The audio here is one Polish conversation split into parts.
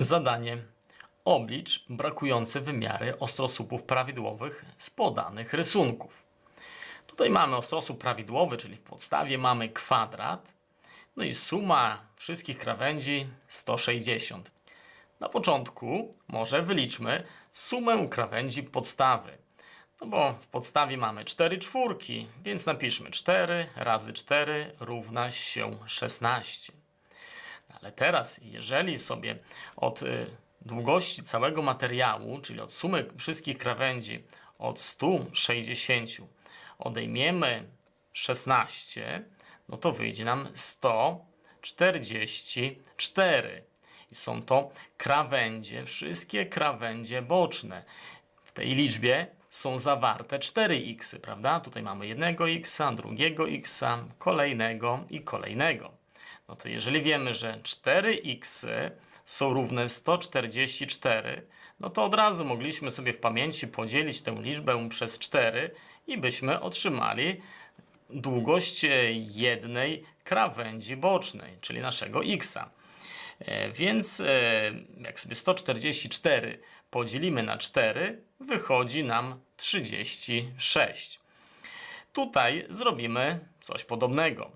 Zadanie. Oblicz brakujące wymiary ostrosłupów prawidłowych z podanych rysunków. Tutaj mamy ostrosłup prawidłowy, czyli w podstawie mamy kwadrat, no i suma wszystkich krawędzi 160. Na początku może wyliczmy sumę krawędzi podstawy. No bo w podstawie mamy 4 czwórki, więc napiszmy 4 razy 4 równa się 16. Ale teraz, jeżeli sobie od y, długości całego materiału, czyli od sumy wszystkich krawędzi od 160 odejmiemy 16, no to wyjdzie nam 144. I są to krawędzie, wszystkie krawędzie boczne. W tej liczbie są zawarte 4x, prawda? Tutaj mamy jednego x, drugiego x, kolejnego i kolejnego. No to jeżeli wiemy, że 4x są równe 144, no to od razu mogliśmy sobie w pamięci podzielić tę liczbę przez 4 i byśmy otrzymali długość e, jednej krawędzi bocznej, czyli naszego x. E, Więc e, jak sobie 144 podzielimy na 4, wychodzi nam 36. Tutaj zrobimy coś podobnego.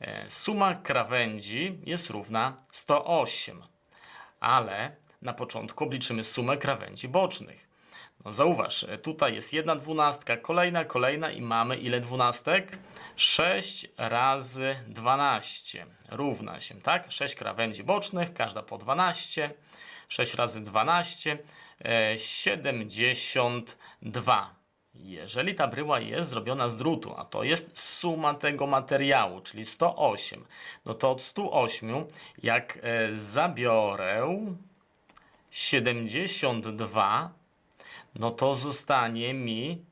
E, Suma krawędzi jest równa 108, ale na początku obliczymy sumę krawędzi bocznych. No zauważ, e, tutaj jest jedna dwunastka, kolejna, kolejna i mamy ile dwunastek? 6 razy 12 równa się, tak? 6 krawędzi bocznych, każda po 12. 6 razy 12, e, 72. Jeżeli ta bryła jest zrobiona z drutu, a to jest suma tego materiału, czyli 108, no to od 108, jak e, zabiorę 72, no to zostanie mi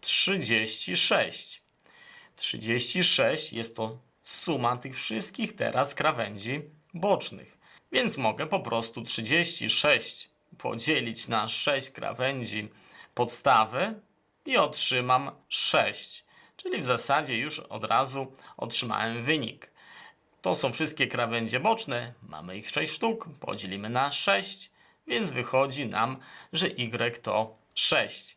36. 36 jest to suma tych wszystkich teraz krawędzi bocznych. Więc mogę po prostu 36 podzielić na 6 krawędzi podstawy i otrzymam 6. Czyli w zasadzie już od razu otrzymałem wynik. To są wszystkie krawędzie boczne, mamy ich 6 sztuk, podzielimy na 6, więc wychodzi nam, że y to 6.